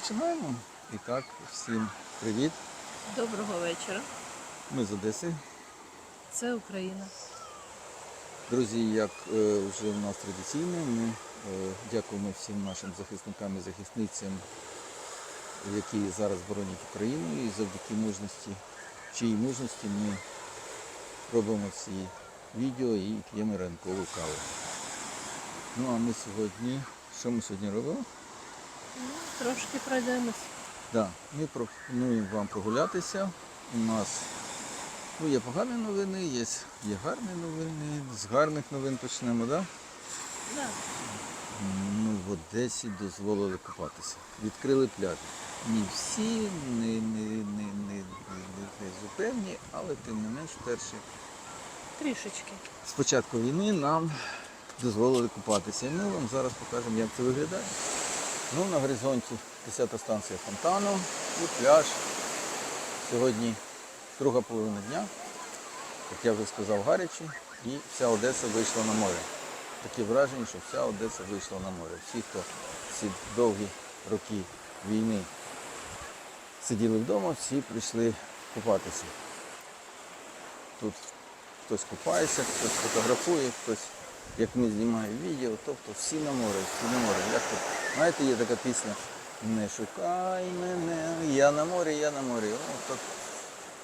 Починаємо. І так, всім привіт. Доброго вечора. Ми з Одеси. Це Україна. Друзі, як е, вже в нас традиційно, ми е, дякуємо всім нашим захисникам і захисницям, які зараз боронять Україну і завдяки мужності, чиїй мужності ми робимо ці відео і п'ємо ранкову каву. Ну а ми сьогодні, що ми сьогодні робимо? Трошки пройдемось. Да, ми пропонуємо вам прогулятися. У нас ну, є погані новини, є, є гарні новини. З гарних новин почнемо, так? Да? Да. Ну, в Одесі дозволили купатися. Відкрили пляж. Не всі, не, не, не, не, не, не зупевні, але тим не менш перші. Трішечки. З початку війни нам дозволили купатися. І ми вам зараз покажемо, як це виглядає. Ну, на горизонті 10-та станція фонтану і пляж. Сьогодні друга половина дня, як я вже сказав, гаряче, і вся Одеса вийшла на море. Таке враження, що вся Одеса вийшла на море. Всі, хто ці довгі роки війни сиділи вдома, всі прийшли купатися. Тут хтось купається, хтось фотографує, хтось, як ми знімаємо відео, тобто всі на море, всі на море. Як тут, знаєте, є така пісня Не шукай мене, я на морі, я на морі. О, так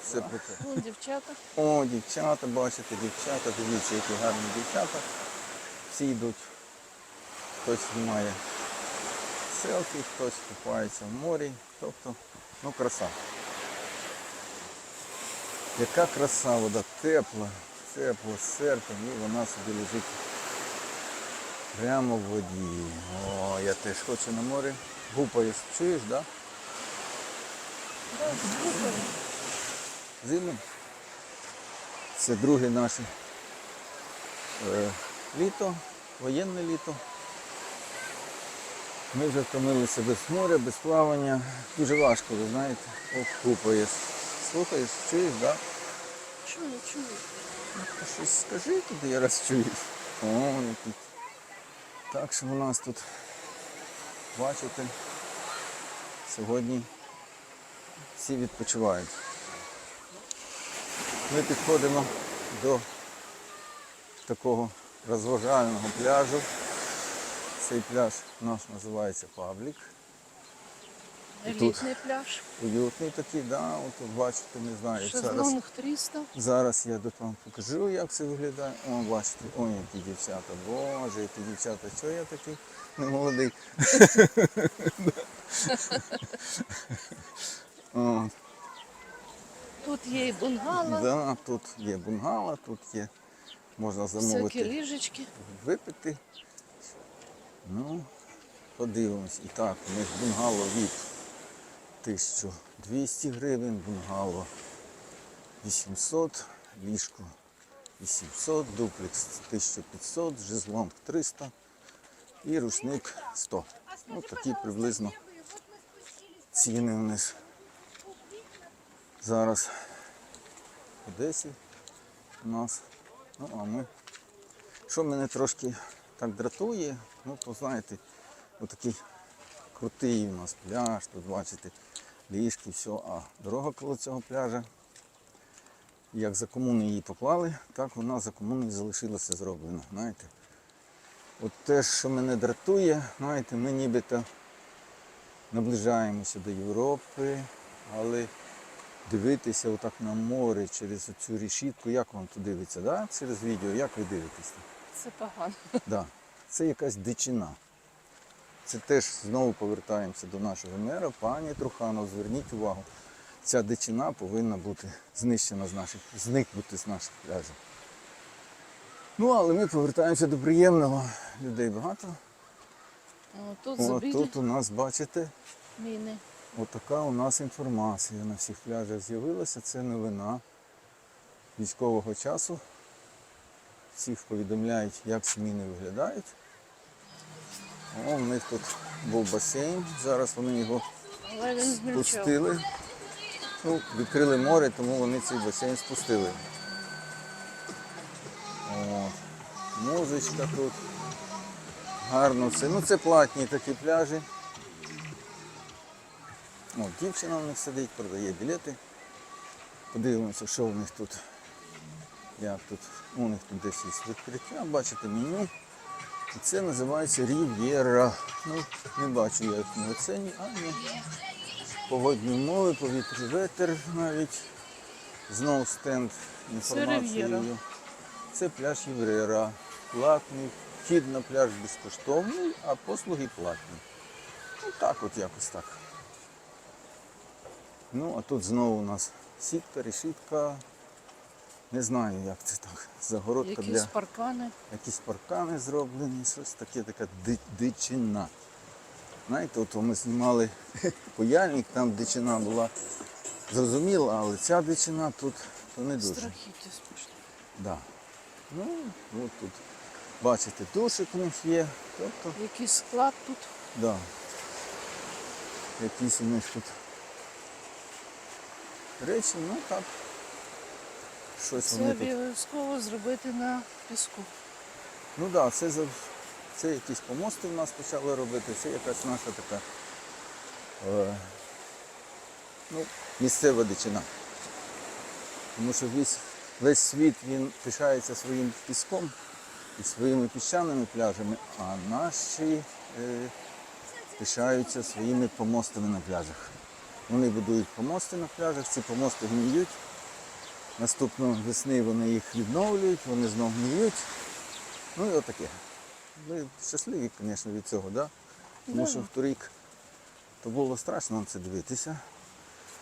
все про те. Вон дівчата. О, дівчата, бачите, дівчата, дивіться, які гарні дівчата. Всі йдуть, хтось знімає селфі, хтось купається в морі. Тобто, ну краса. Яка краса, вода тепла, тепла, серпень, і вона собі лежить прямо в воді. О, я теж хочу на море. Гупаюсь, чуєш, так? Да? Да, Це друге наше е, літо, воєнне літо. Ми вже втомилися без моря, без плавання. Дуже важко, ви знаєте. Ох, купаєш. Слухаєш, чуєш, так? Да? Чую, чую. Щось скажи туди, я раз чуєш. О, який. Так що у нас тут, бачите, сьогодні всі відпочивають. Ми підходимо до такого розважального пляжу. Цей пляж у нас називається Паблік. Елітний пляж. Уютний такий, да, от бачите, не знаю. Зараз, 300. зараз я тут вам покажу, як це виглядає. О, бачите, ой, які дівчата, боже, які дівчата, що я такий немолодий. Тут є і бунгало, Да, тут є бунгало, тут є, можна замовити ліжечки. випити. Ну, подивимось. І так, у них бунгало від 1200 гривень, бунгало 800, ліжко 800, дуплекс 1500, жезлонг 300 і рушник 100. Ну, такі приблизно ціни у них зараз в Одесі у нас. Ну, а ми що мене трошки так дратує, ну то знаєте, отакий крутий у нас пляж, тут бачите, ліжки, все, а дорога коло цього пляжа, як за комуни її поклали, так вона за комуни залишилася зроблена. знаєте. От те, що мене дратує, знаєте, ми нібито наближаємося до Європи, але дивитися отак на море через цю решітку, як вам тут дивиться, да? через відео, як ви дивитесь? Це погано. Да, це якась дичина. Це теж знову повертаємося до нашого мера, пані Труханов, зверніть увагу. Ця дичина повинна бути знищена з наших, зникнути з наших пляжів. Ну, але ми повертаємося до приємного. Людей багато. О, тут О, тут у нас, бачите, міни. отака у нас інформація на всіх пляжах з'явилася. Це новина військового часу. Всіх повідомляють, як зміни виглядають. О, у них тут був басейн, зараз вони його спустили. Ну, відкрили море, тому вони цей басейн спустили. О, музичка тут. Гарно все. Ну це платні такі пляжі. О, дівчина в них сидить, продає білети. Подивимося, що у них тут. Як тут, у них тут десь є відкриття, бачите меню. І це називається Рів'єра. Ну, не бачу я їхньої оцені, а ну, погодні умови, повітря, ветер навіть. Знову стенд інформацією. Це пляж Єврера. Платний. Вхід на пляж безкоштовний, а послуги платні. Ну так от якось так. Ну, а тут знову у нас сітка, решітка. Не знаю, як це так. Загородка Якісь для паркани. якісь паркани зроблені, щось таке, така дичина. Знаєте, от ми знімали паяльник, там дичина була зрозуміла, але ця дичина тут то не дуже. Страхіття спішно. Да. Ну, от тут. Бачите, душик у них є. Тобто, Якийсь склад тут. да. Якісь у них тут речі, ну так. Щось Це вони тут. обов'язково зробити на піску. Ну так, да, це, за- це якісь помости в нас почали робити, це якась наша така е, ну, місцева дичина. Тому що весь, весь світ він пишається своїм піском і своїми піщаними пляжами, а наші е, пишаються своїми помостами на пляжах. Вони будують помости на пляжах, ці помости гниють. Наступної весни вони їх відновлюють, вони знов гниють. Ну і отаке. Ми щасливі, звісно, від цього, да? тому Да. що в торік то було страшно на це дивитися.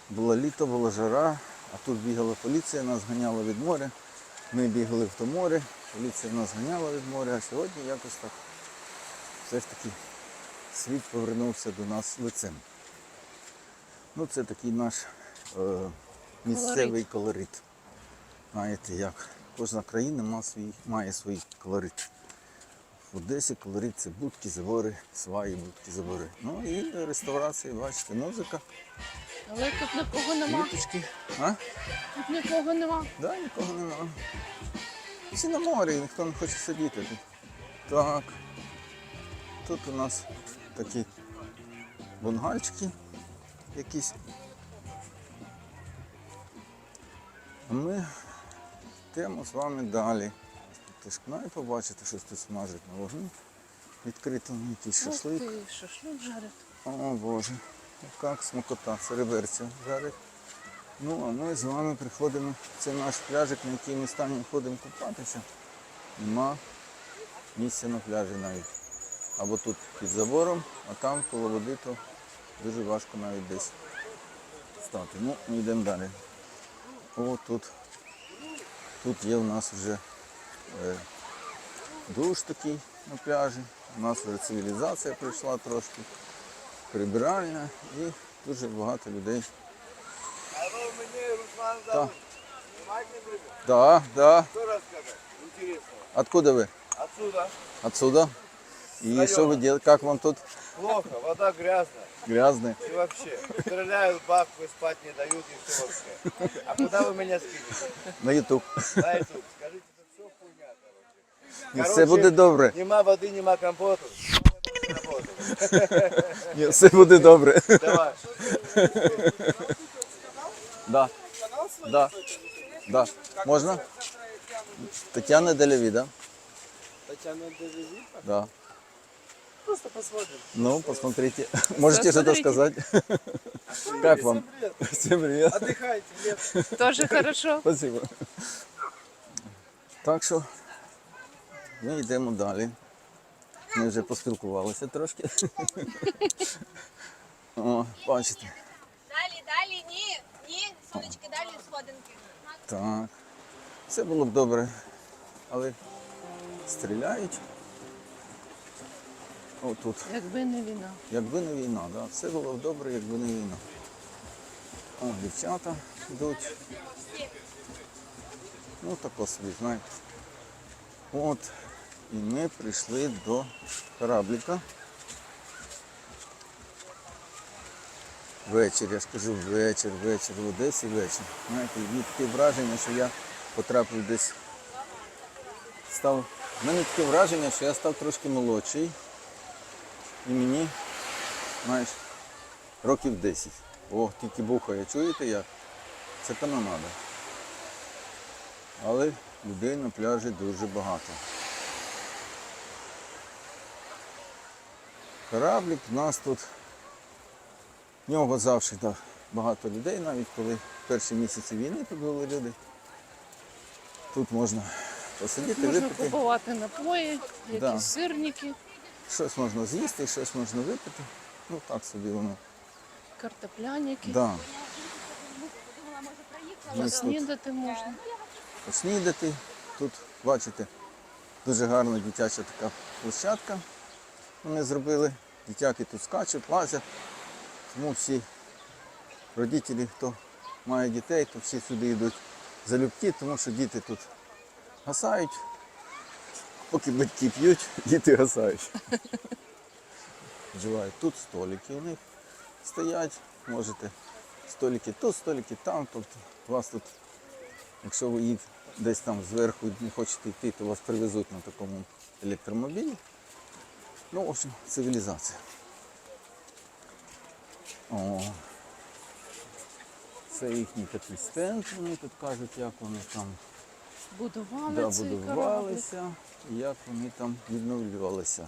Було літо, була жара, а тут бігала поліція, нас ганяла від моря. Ми бігали в то море, поліція нас ганяла від моря, а сьогодні якось так все ж таки світ повернувся до нас лицем. Ну, це такий наш е, місцевий колорит. Знаєте, як кожна країна має свій, має свій колорит. В Одесі колорит це будки, забори, сваї, будки, забори. Ну і реставрації, бачите, музика, Але тут нікого нема. квіточки. А? Тут нікого нема. Да, нікого нема. Всі на морі, ніхто не хоче сидіти тут. Так. Тут у нас такі бунгальчики якісь. А ми йдемо з вами далі. Тишкна і побачите, щось тут смажить на вогні. Відкритому якийсь шашлик. ти, шашлик жарять. О Боже, як смакота, сереберця жарить. Ну, а ми з вами приходимо, це наш пляжик, на який ми станемо ходимо купатися. Нема місця на пляжі навіть. Або тут під забором, а там коло води, то дуже важко навіть десь стати. Ну, ми йдемо далі. О, тут, тут є у нас вже е, душ такий на пляжі. У нас вже цивілізація прийшла трошки, прибиральня і дуже багато людей. Руслан Да. Да. Откуда ви? Отсюда Отсюда? И Района. что вы делаете? Как вам тут? плохо, вода грязная. Грязно? И вообще, стреляют в бак, вы спать не дают и все вообще. А куда вы меня скинете? На YouTube. На YouTube. Скажите, это все хуйня, короче. І все буде добре. Нема воды, нема компоту. Нема работы. Ні, все буде добре. Давай. Да. Да. Да. Можна? Тетяна Делеві, да? Татьяна Делеви? Да. Просто посмотрим. Ну, посмотрите. Можете что-то сказать? Как вам? Всем привет. Отдыхайте, лет. Тоже хорошо. Спасибо. Так що ми йдемо далі. Ми вже поспілкувалися трошки. О, бачите. Далі, далі, ні, ні, сонечки, далі сходинки. Так. Все було б добре. Але стріляють. Отут. Якби не війна. Якби не війна, да? все було б добре, якби не війна. О, дівчата йдуть. Ну тако собі, знаєте. От. І ми прийшли до корабліка. Вечір, я ж кажу, вечір, вечір, в Одесі вечір. Знаєте, і таке враження, що я потрапив десь. Став. У мене таке враження, що я став трошки молодший. І мені, знаєш, років 10. О, тільки бухає, чуєте як? Це канонада. Але людей на пляжі дуже багато. Кораблик в нас тут. В нього завжди так, багато людей, навіть коли перші місяці війни тут були люди. Тут можна посидіти, Можна випити. купувати напої, якісь Да. сирники, Щось можна з'їсти, щось можна випити. Ну так собі воно. картопляніки. Да. Ми тут Поснідати можна. поснідати. Тут, бачите, дуже гарна дитяча така площадка. Вони зробили. Дитяки тут скачуть, лазять. Тому всі родителі, хто має дітей, то всі сюди йдуть залюбки, тому що діти тут гасають. Поки батьки п'ють, діти гасають. Вживають. Тут столики у них стоять. Можете столики тут, столики там. Тобто вас тут Якщо ви їх десь там зверху не хочете йти, то вас привезуть на такому електромобілі. Ну, в общем, цивілізація. О, це їхній такий стенд, вони тут кажуть, як вони там Будували да, цей будувалися, як вони там відновлювалися.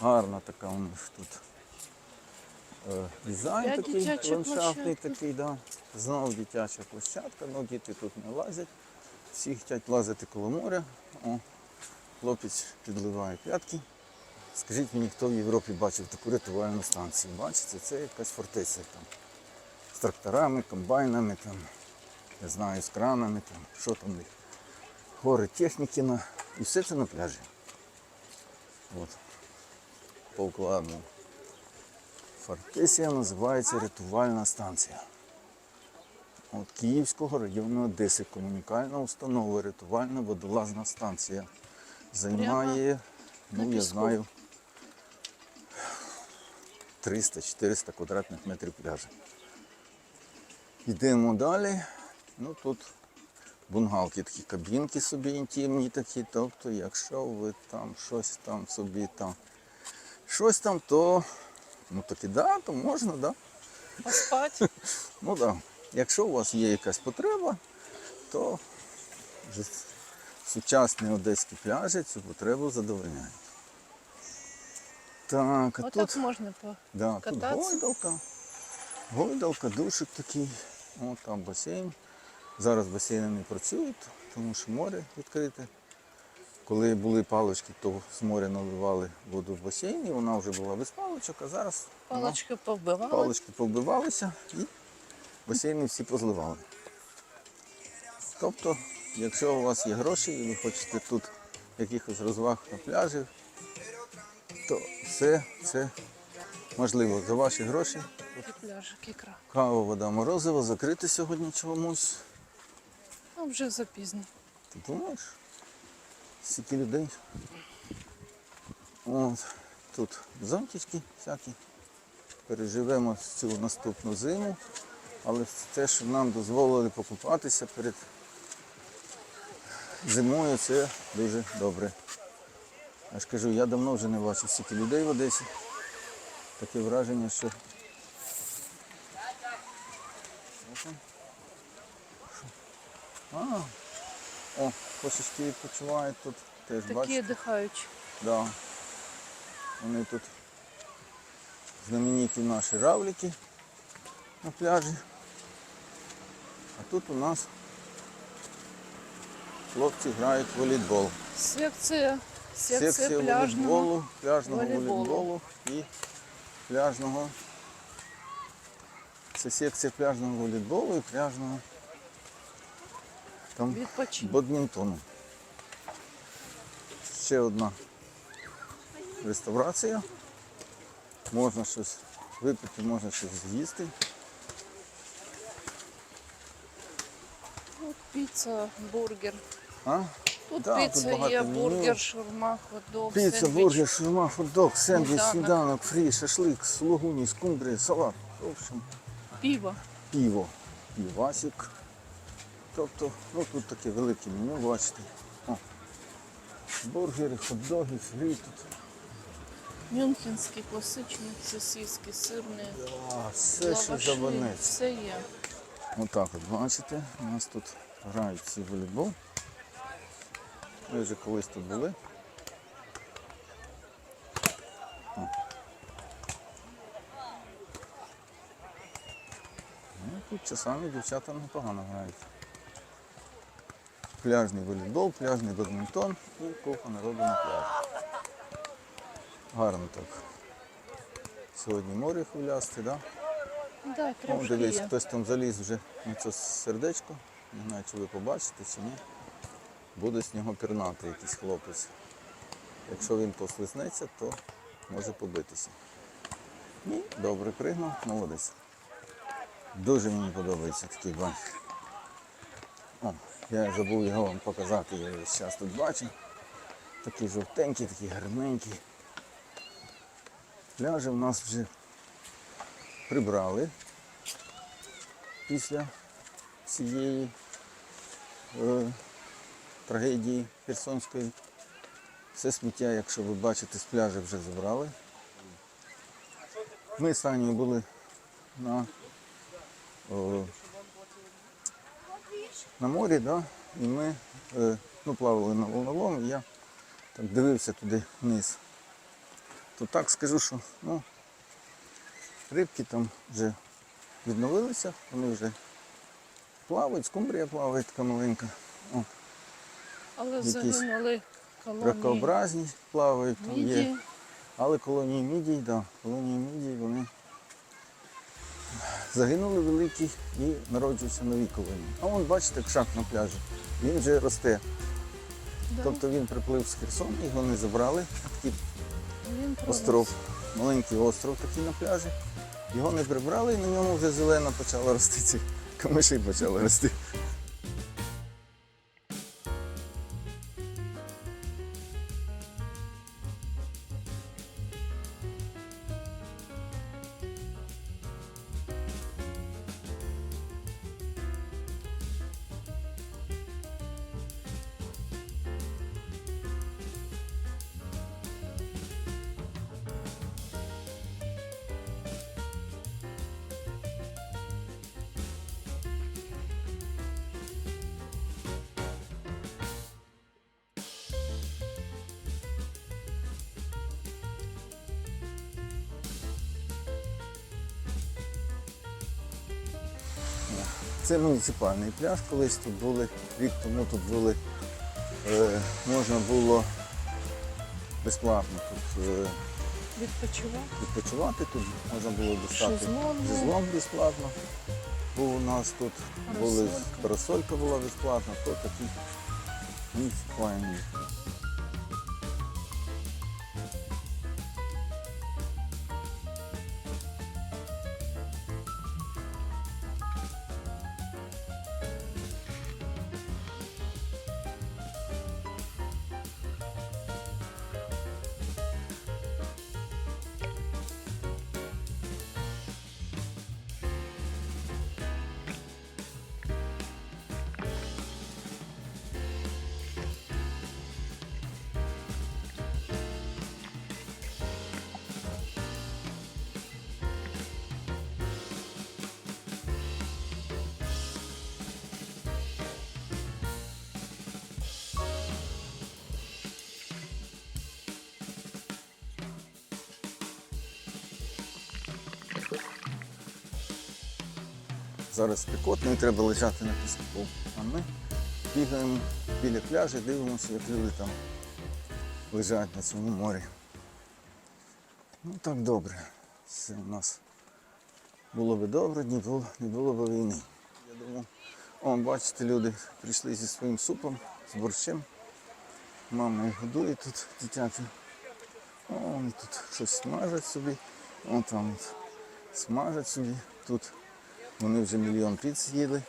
Гарна така у них тут е, дизайн Опять такий ландшафтний такий, да. Знов дитяча площадка, ну діти тут не лазять. Всі хочуть лазити коло моря. О, хлопець підливає п'ятки. Скажіть мені, хто в Європі бачив таку рятувальну станцію? Бачите, це якась фортеця там. З тракторами, комбайнами, там, не знаю, з кранами, там, що там них. Гори Технікіна. І все це на пляжі. От. Повкладно. Фортеція називається рятувальна станція. От Київського району Одеси комунікальна установа, рятувальна водолазна станція. Займає, на ну я знаю, 300-400 квадратних метрів пляжу. Йдемо далі. Ну тут бунгалки, такі кабінки собі інтимні такі. Тобто, якщо ви там щось там собі там, щось там, то ну таки да, то можна, да. Поспати. Ну так. Да. Якщо у вас є якась потреба, то вже сучасні одеські пляжі цю потребу задовольняють. Так, а Отак тут, можна по. да, тут гойдалка. Гойдалка, душик такий. О, там басейн. Зараз басейни не працюють, тому що море відкрите. Коли були палички, то з моря наливали воду в басейн, і вона вже була без паличок, а зараз вона- Палочки повбивали. палички повбивалися і басейни всі позливали. Тобто, якщо у вас є гроші і ви хочете тут якихось розваг на пляжі, то все це можливо за ваші гроші. І пляжик ікра. Кава, вода, морозиво, закрити сьогодні чомусь. Ну, вже запізно. Ти думаєш? Скільки людей. От, тут зонтички всякі. Переживемо цю наступну зиму. Але те, що нам дозволили покупатися перед зимою, це дуже добре. Я ж кажу, я давно вже не бачив стільки людей в Одесі. Таке враження. Що там? А, о, кошечки відпочивають тут. Теж Такі бачите. дихаючі. Да. Вони тут знамениті наші равлики на пляжі. А тут у нас хлопці грають в волейбол. Секція. Секція, Секція пляжного. волейболу, пляжного волейболу. волейболу і пляжного. Це секція пляжного волейболу і пляжного там бадмінтону. Ще одна реставрація. Можна щось випити, можна щось з'їсти. Тут піца, бургер. А? Тут Да, піца багато є, меню. бургер, шаурма, хот-дог, Піца, сендвіч. бургер, шаурма, хот-дог, сендвіч, Сніданок. сніданок, фрі, шашлик, сулугуні, скумбрія, салат. В общем, Пиво. пиво, півасик. Тобто, ну тут таке велике меню, бачите. О, бургери, хот-доги, фрі тут. Мюнхенські, класичні, сосиски, сирні, А, все, що лаваші, все є. Отак от бачите, у нас тут грають всі волейбол. Ми вже колись тут були. О. Ну, тут часами дівчата непогано грають. Пляжний волейбол, пляжний бадмінтон і купа народу на пляжі. Гарно так. Сьогодні море хвилясте? Да? Да, О, трошки дивись, є. хтось там заліз вже на це сердечко. Не знаю, чи ви побачите, чи ні. Буде з нього пірнати якийсь хлопець. Якщо він послизнеться, то може побитися. Ні, добре пригнув, молодець. Дуже мені подобається такий банк. О, я забув його вам показати, я його зараз тут бачу. Такий жовтенький, такий гарненький. Пляжі в нас вже прибрали після цієї е, трагедії Херсонської. Все сміття, якщо ви бачите, з пляжу вже забрали. Ми з Анею були на, о, на морі, да? і ми е, ну, плавали на волновому, і я так дивився туди вниз. То так скажу, що ну, рибки там вже відновилися, вони вже плавають, скумбрія плаває така маленька. О, Але загинули колонії ракообразні плавають, там є. міді. Але колонії мідій, да, колонії мідій, вони загинули великі і народжуються нові колонії. А вон, бачите, кшак на пляжі. Він вже росте. Да, Тобто він приплив з Херсону, його не забрали. Такий він остров, маленький остров такий на пляжі. Його не прибрали і на ньому вже зелена почала рости. Ці камиші почали рости. Це муніципальний пляж. Колись тут були, рік тому тут були, е, можна було безплатно тут е, Відпочивав. відпочивати. Тут можна було достати Шезлонги. шезлонг безплатно. Був у нас тут, були Парасолька. парасолька була безплатна, то такі муніципальні. Зараз спекотно і треба лежати на піску. А ми бігаємо біля пляжу, дивимося, як люди там лежать на цьому морі. Ну так добре. Все у нас було би добре, не було, не було б війни. Я думав, о, бачите, люди прийшли зі своїм супом, з борщем. Мама їх годує тут дитяти. О, вони тут щось смажать собі. О, там от смажать собі. Тут вони вже мільйон піц з'їли.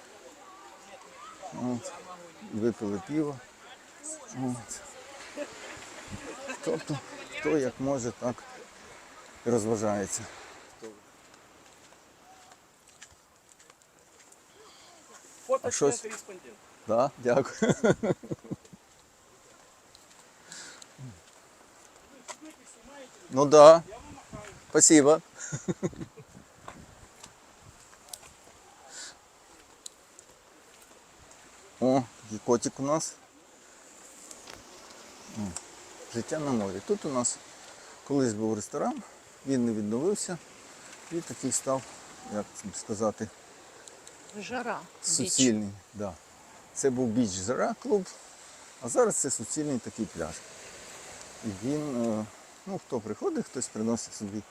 Випили пиво. От. Тобто, хто як може, так розважається. Фото А щось- кореспондент. Да, дякую. Ну да. Спасибо. О, такий котик у нас. Життя на морі. Тут у нас колись був ресторан, він не відновився і такий став, як сказати, Жара. Суцільний. Да. Це був біч Жара клуб, а зараз це суцільний такий пляж. І він, е, ну хто приходить, хтось приносить собі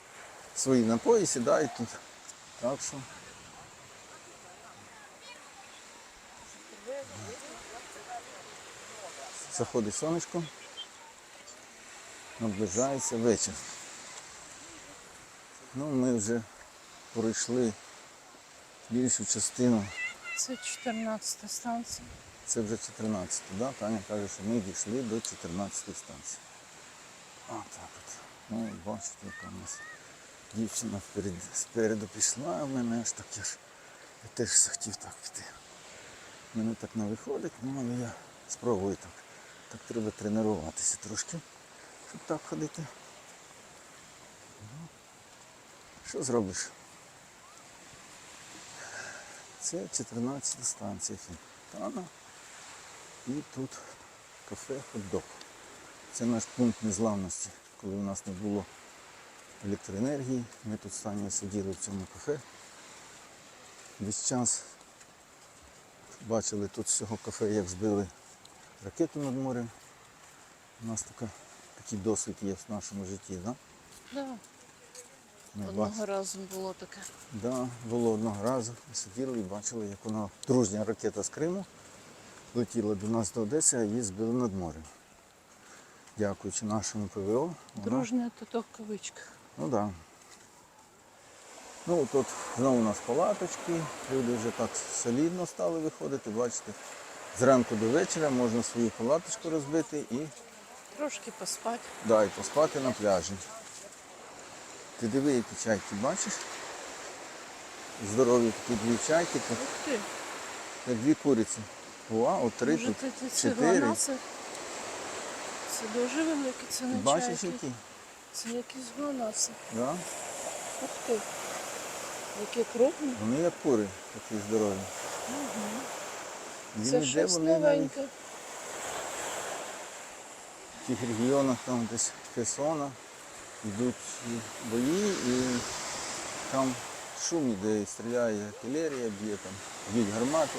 свої напої, сідає тут. Так що. Заходить сонечко, наближається вечір. Ну, ми вже пройшли більшу частину Це 14 станція. це вже 14, да? Таня каже, що ми дійшли до 14 станції. А так от. Ну, бачите, яка у нас дівчина вперед, спереду пішла, а в мене аж так я ж я теж захотів так піти. Мене так не виходить, ну але я спробую так. Так треба тренуватися трошки, щоб так ходити. Ну, Що зробиш? Це 14 станція Фінтана. І тут кафе хот-дог. Це наш пункт незламності. Коли у нас не було електроенергії, ми тут з Танею сиділи в цьому кафе. Весь час бачили тут з цього кафе, як збили ракету над морем. У нас така, такий досвід є в нашому житті. Да? Да. Ми Одного бачили. разу було таке. Да, було одного разу. Ми сиділи і бачили, як вона дружня ракета з Криму летіла до нас до Одеси, а її збили над морем. Дякуючи нашому ПВО. вона- Дружня то то в кавичках. Ну так. Да. Ну тут знову у нас палаточки, люди вже так солідно стали виходити, бачите. Зранку до вечора можна свою палаточку розбити і, Трошки поспати. да, і поспати на пляжі. Ти диви, які чайки, бачиш? Здорові такі дві чайки, тут Ух ти. як дві куриці. Вау, три Може, тут, ти, ти це чотири. глонаси? Це дуже великі, це не Бачиш чайки. які? Це якісь глонаси. Да? Ух ти. Які крупні. Вони як кури, такі здорові. І Це щось новеньке. в тих регіонах, там десь Херсона, йдуть бої і там шум іде, і стріляє артилерія, б'є там, б'ють гармати.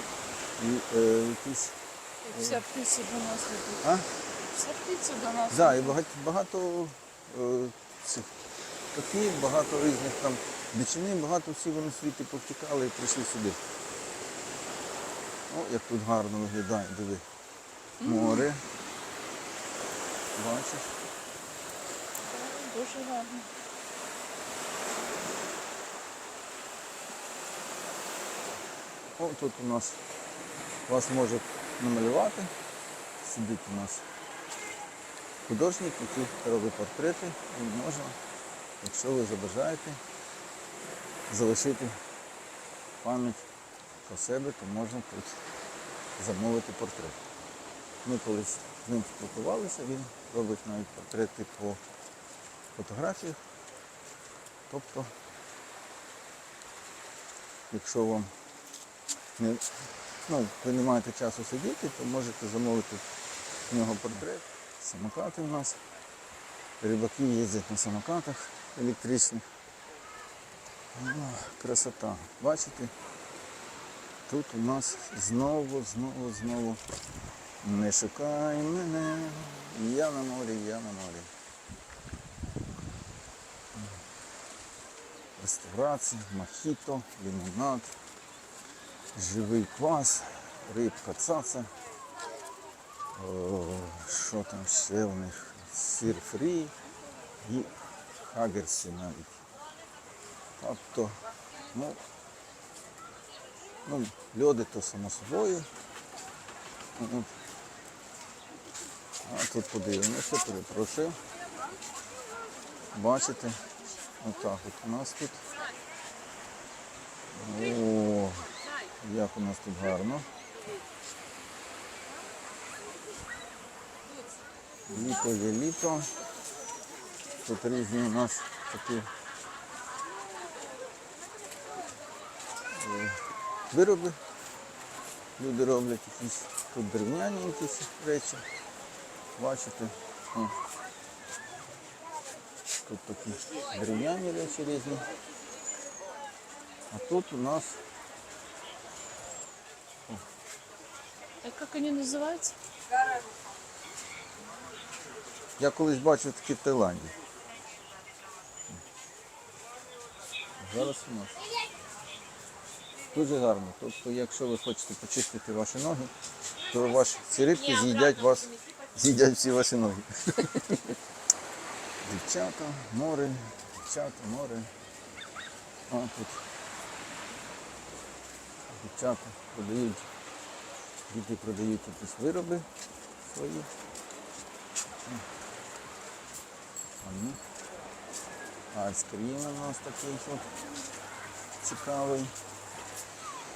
І е, якісь. Вся птиця до нас летить. А? Вся птиця до нас. Да, і багато, багато е, цих птахів, багато різних там дичини, багато всі вони світи повтікали і прийшли сюди. О, як тут гарно виглядає, диви. Море. Бачиш? Дуже гарно. О, тут у нас вас можуть намалювати. Сидить у нас художник, який робить портрети. Він може, якщо ви забажаєте, залишити пам'ять про себе, то можна тут замовити портрет. Ми колись з ним спілкувалися, він робить навіть портрети по фотографіях. Тобто, якщо вам не, ну, ви не маєте часу сидіти, то можете замовити в нього портрет. Самокати у нас. Рибаки їздять на самокатах електричних. Красота. Бачите? Тут у нас знову, знову, знову не шукай мене. Я на морі, я на морі. Реставрація, мохіто, лимонад живий квас, рибка цаца. Що там ще у них? Сир фрі і хагерсі навіть. Тобто, ну, ну, льоди то само собою. А тут подивимося, перепрошую. Бачите? Отак от у нас тут. О, як у нас тут гарно. Літо є літо. Тут різні у нас такі вироби. Люди роблять якісь тут дерев'яні якісь речі. Бачите? О. Тут такі дерев'яні речі різні. А тут у нас А как они называются? Я колись бачив такі в Таїланді. Зараз у нас. Дуже гарно. Тобто, якщо ви хочете почистити ваші ноги, то ваші ці рибки з'їдять вас, з'їдять всі ваші ноги. Дівчата, море, дівчата, море. А тут дівчата продають, діти продають якісь вироби свої. Ну. Айскрім у нас такий от цікавий.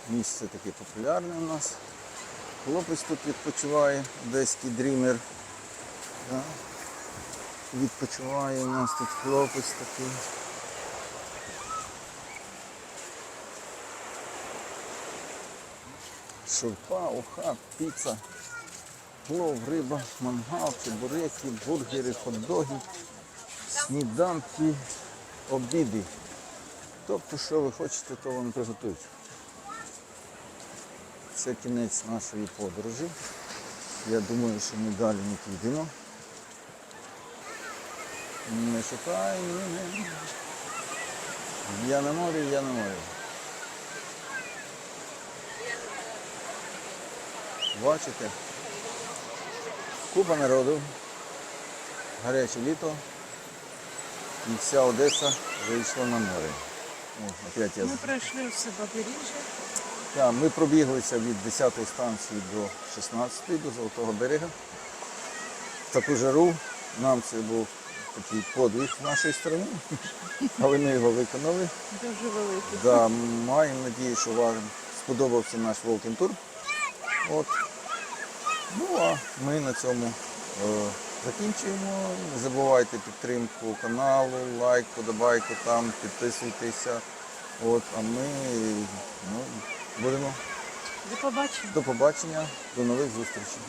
Місце таке популярне у нас. Хлопець тут відпочиває, одеський дрімер. Да. Відпочиває у нас тут хлопець такий. Шурпа, уха, піца, плов, риба, мангал, чебуреки, бургери, хот-доги, сніданки, обіди. Тобто, що ви хочете, то вам приготують. Це кінець нашої подорожі. Я думаю, що ми далі не підемо. Не шукай мене. Я на морі, я на морі. Бачите? Купа народу, гаряче літо, і вся Одеса вийшла на море. О, опять я Мы прошли все побережье. Так, ми пробіглися від 10-ї станції до 16-ї, до Золотого берега. В таку жару нам це був такий подвиг нашої сторони, але ми його виконали. Дуже великий. Да, маємо надію, що вам сподобався наш Tour. От. Ну а ми на цьому е, закінчуємо. Не забувайте підтримку каналу, лайк, подобайку там, підписуйтеся. От, а ми ну, будемо До побачення. до побачення, до нових зустрічей.